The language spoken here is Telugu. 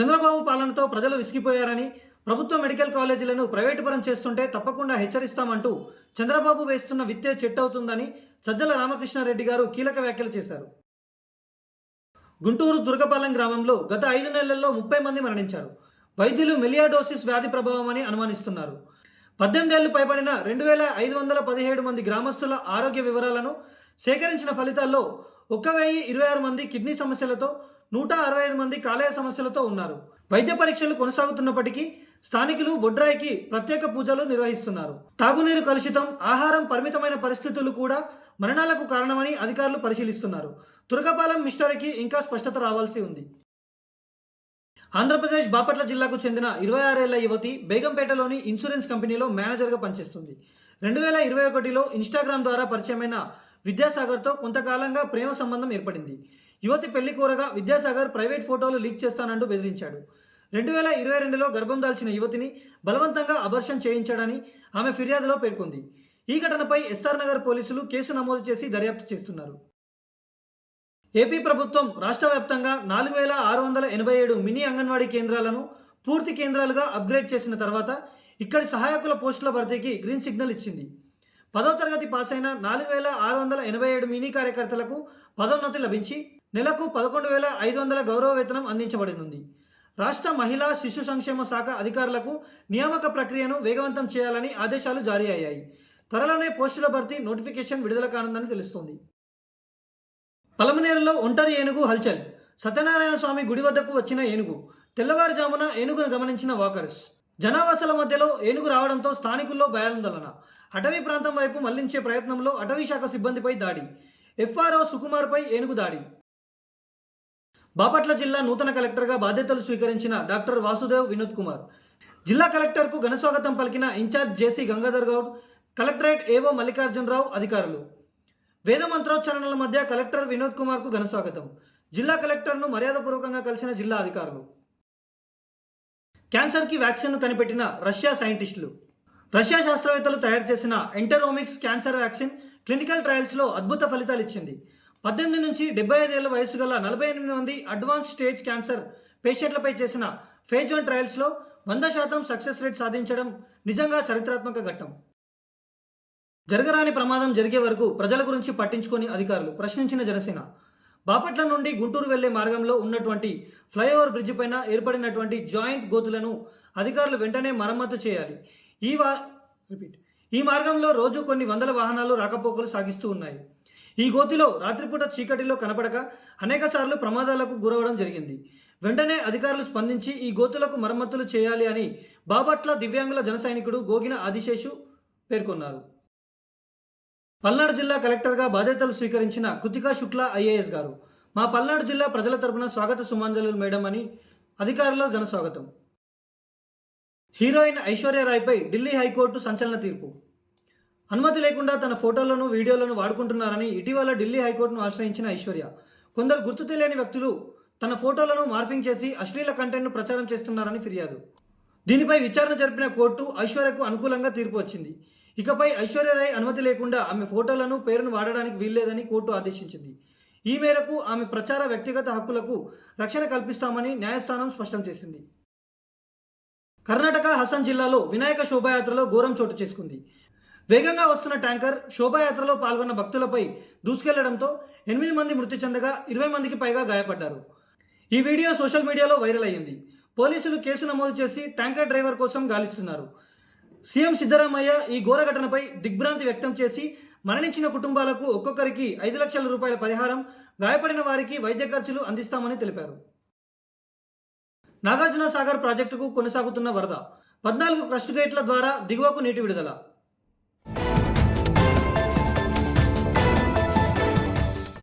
చంద్రబాబు పాలనతో ప్రజలు విసిగిపోయారని ప్రభుత్వ మెడికల్ కాలేజీలను ప్రైవేటు పరం చేస్తుంటే తప్పకుండా హెచ్చరిస్తామంటూ చంద్రబాబు వేస్తున్న విత్తే చెట్టవుతుందని సజ్జల రామకృష్ణారెడ్డి గారు కీలక వ్యాఖ్యలు చేశారు. గుంటూరు దుర్గపాలెం గ్రామంలో గత ఐదు నెలల్లో ముప్పై మంది మరణించారు. వైద్యులు మెలియాడోసిస్ వ్యాధి ప్రభావమని అనుమానిస్తున్నారు. పద్దెనిమిదేళ్ళు పైబడిన రెండు వేల ఐదు వందల పదిహేడు మంది గ్రామస్తుల ఆరోగ్య వివరాలను సేకరించిన ఫలితాల్లో ఒక వెయ్యి ఇరవై ఆరు మంది కిడ్నీ సమస్యలతో నూట అరవై ఐదు మంది కాలేయ సమస్యలతో ఉన్నారు. వైద్య పరీక్షలు కొనసాగుతున్నప్పటికీ స్థానికులు బొడ్రాయికి ప్రత్యేక పూజలు నిర్వహిస్తున్నారు. తాగునీరు కలుషితం ఆహారం పరిమితమైన పరిస్థితులు కూడా మరణాలకు కారణమని అధికారులు పరిశీలిస్తున్నారు. తురకపాలెం మిస్టరీకి ఇంకా స్పష్టత రావాల్సి ఉంది. ఆంధ్రప్రదేశ్ బాపట్ల జిల్లాకు చెందిన ఇరవై ఆరేళ్ళ యువతి బేగంపేటలోని ఇన్సూరెన్స్ కంపెనీలో మేనేజర్గా పనిచేస్తుంది. రెండు వేల ఇరవై ఒకటిలో ఇన్స్టాగ్రామ్ ద్వారా పరిచయమైన విద్యాసాగర్తో కొంతకాలంగా ప్రేమ సంబంధం ఏర్పడింది. యువతి పెళ్ళి కోరగా విద్యాసాగర్ ప్రైవేట్ ఫోటోలు లీక్ చేస్తానంటూ బెదిరించాడు. రెండు వేల ఇరవై రెండులో గర్భం దాల్చిన యువతిని బలవంతంగా అబర్షన్ చేయించాడని ఆమె ఫిర్యాదులో పేర్కొంది. ఈ ఘటనపై ఎస్ఆర్ నగర్ పోలీసులు కేసు నమోదు చేసి దర్యాప్తు చేస్తున్నారు. ఏపీ ప్రభుత్వం రాష్ట్ర వ్యాప్తంగా నాలుగు వేల ఆరు వందల ఎనభై ఏడు మినీ అంగన్వాడీ కేంద్రాలను పూర్తి కేంద్రాలుగా అప్గ్రేడ్ చేసిన తర్వాత ఇక్కడి సహాయకుల పోస్టుల భర్తీకి గ్రీన్ సిగ్నల్ ఇచ్చింది. పదో తరగతి పాస్ అయిన నాలుగు వేల ఆరు వందల ఎనభై ఏడు మినీ కార్యకర్తలకు పదోన్నతి లభించి నెలకు పదకొండు వేల ఐదు వందల గౌరవ వేతనం అందించబడనుంది రాష్ట్ర మహిళా శిశు సంక్షేమ శాఖ అధికారులకు నియామక ప్రక్రియను వేగవంతం చేయాలని ఆదేశాలు జారీ అయ్యాయి. త్వరలోనే పోస్టుల భర్తీ నోటిఫికేషన్ విడుదల కానుందని తెలుస్తోంది. పలమనేరులో ఒంటరి ఏనుగు హల్చల్. సత్యనారాయణ స్వామి గుడి వద్దకు వచ్చిన ఏనుగు. తెల్లవారుజామున ఏనుగును గమనించిన వాకర్స్. జనావాసాల మధ్యలో ఏనుగు రావడంతో స్థానికుల్లో భయాందోళన. అటవీ ప్రాంతం వైపు మళ్ళించే ప్రయత్నంలో అటవీ శాఖ సిబ్బందిపై దాడి. ఎఫ్ఆర్ఓ సుకుమార్పై ఏనుగు దాడి. బాపట్ల జిల్లా నూతన కలెక్టర్గా బాధ్యతలు స్వీకరించిన డాక్టర్ వాసుదేవ్ వినోద్ కుమార్. జిల్లా కలెక్టర్కు ఘనస్వాగతం పలికిన incharge JC Gangadhar Goud collectorate AO Mallikarjuna Rao అధికారులు. వేద మంత్రోచ్చరణల మధ్య కలెక్టర్ వినోద్ కుమార్కు ఘనస్వాగతం జిల్లా కలెక్టర్ను మర్యాదపూర్వకంగా కలిసిన జిల్లా అధికారులు. క్యాన్సర్కి వ్యాక్సిన్ను కనిపెట్టిన రష్యా సైంటిస్టులు. రష్యా శాస్త్రవేత్తలు తయారు చేసిన ఎంటరోమిక్స్ క్యాన్సర్ వ్యాక్సిన్ క్లినికల్ ట్రయల్స్లో అద్భుత ఫలితాలు ఇచ్చింది పద్దెనిమిది నుంచి డెబ్బై ఐదేళ్ళ వయసు గల నలభై ఎనిమిది మంది అడ్వాన్స్ స్టేజ్ క్యాన్సర్ పేషెంట్లపై చేసిన ఫేజ్ వన్ ట్రయల్స్లో వంద శాతం సక్సెస్ రేట్ సాధించడం నిజంగా చరిత్రాత్మక ఘట్టం. జరగరాని ప్రమాదం జరిగే వరకు ప్రజల గురించి పట్టించుకొని అధికారులు ప్రశ్నించిన జనసేన బాపట్ల నుండి గుంటూరు వెళ్ళే మార్గంలో ఉన్నటువంటి ఫ్లైఓవర్ బ్రిడ్జి పైన ఏర్పడినటువంటి జాయింట్ గోతులను అధికారులు వెంటనే మరమ్మతు చేయాలి. ఈ వా రిపీట్. ఈ మార్గంలో రోజు కొన్ని వందల వాహనాలు రాకపోకలు సాగిస్తూ ఉన్నాయి. ఈ గోతిలో రాత్రిపూట చీకటిలో కనపడక అనేక సార్లు ప్రమాదాలకు గురవడం జరిగింది. వెంటనే అధికారులు స్పందించి ఈ గోతులకు మరమ్మతులు చేయాలి అని బాపట్ల దివ్యాంగుల జనసైనికుడు గోగిన ఆదిశేషు పేర్కొన్నారు. పల్నాడు జిల్లా కలెక్టర్గా బాధ్యతలు స్వీకరించిన కృతికా శుక్లా ఐఏఎస్ గారు మా పల్నాడు జిల్లా ప్రజల తరపున స్వాగత సుమాంజలు మేడం అని అధికారుల ఘన స్వాగతం. హీరోయిన్ ఐశ్వర్య రాయ్పై ఢిల్లీ హైకోర్టు సంచలన తీర్పు. అనుమతి లేకుండా తన ఫోటోలను వీడియోలను వాడుకుంటున్నారని ఇటీవల ఢిల్లీ హైకోర్టును ఆశ్రయించిన ఐశ్వర్య. కొందరు గుర్తు తెలియని వ్యక్తులు తన ఫోటోలను మార్ఫింగ్ చేసి అశ్లీల కంటెంట్ను ప్రచారం చేస్తున్నారని ఫిర్యాదు. దీనిపై విచారణ జరిపిన కోర్టు ఐశ్వర్యకు అనుకూలంగా తీర్పు వచ్చింది. ఇకపై ఐశ్వర్యరాయ్ అనుమతి లేకుండా ఆమె ఫోటోలను పేరును వాడడానికి వీల్లేదని కోర్టు ఆదేశించింది. ఈ మేరకు ఆమె ప్రచార వ్యక్తిగత హక్కులకు రక్షణ కల్పిస్తామని న్యాయస్థానం స్పష్టం చేసింది. కర్ణాటక హసన్ జిల్లాలో వినాయక శోభాయాత్రలో ఘోరం చోటు చేసుకుంది. వేగంగా వస్తున్న ట్యాంకర్ శోభాయాత్రలో పాల్గొన్న భక్తులపై దూసుకెళ్ళడంతో ఎనిమిది మంది మృతి చెందగా ఇరవై మందికి పైగా గాయపడ్డారు. ఈ వీడియో సోషల్ మీడియాలో వైరల్ అయ్యింది. పోలీసులు కేసు నమోదు చేసి ట్యాంకర్ డ్రైవర్ కోసం గాలిస్తున్నారు. సీఎం సిద్ధరామయ్య ఈ ఘోర ఘటనపై దిగ్భ్రాంతి వ్యక్తం చేసి మరణించిన కుటుంబాలకు ఒక్కొక్కరికి ఐదు లక్షల రూపాయల పరిహారం గాయపడిన వారికి వైద్య ఖర్చులు అందిస్తామని తెలిపారు. నాగార్జున సాగర్ ప్రాజెక్టుకు కొనసాగుతున్న వరద పద్నాలుగు క్రస్ట్ గేట్ల ద్వారా దిగువకు నీటి విడుదల.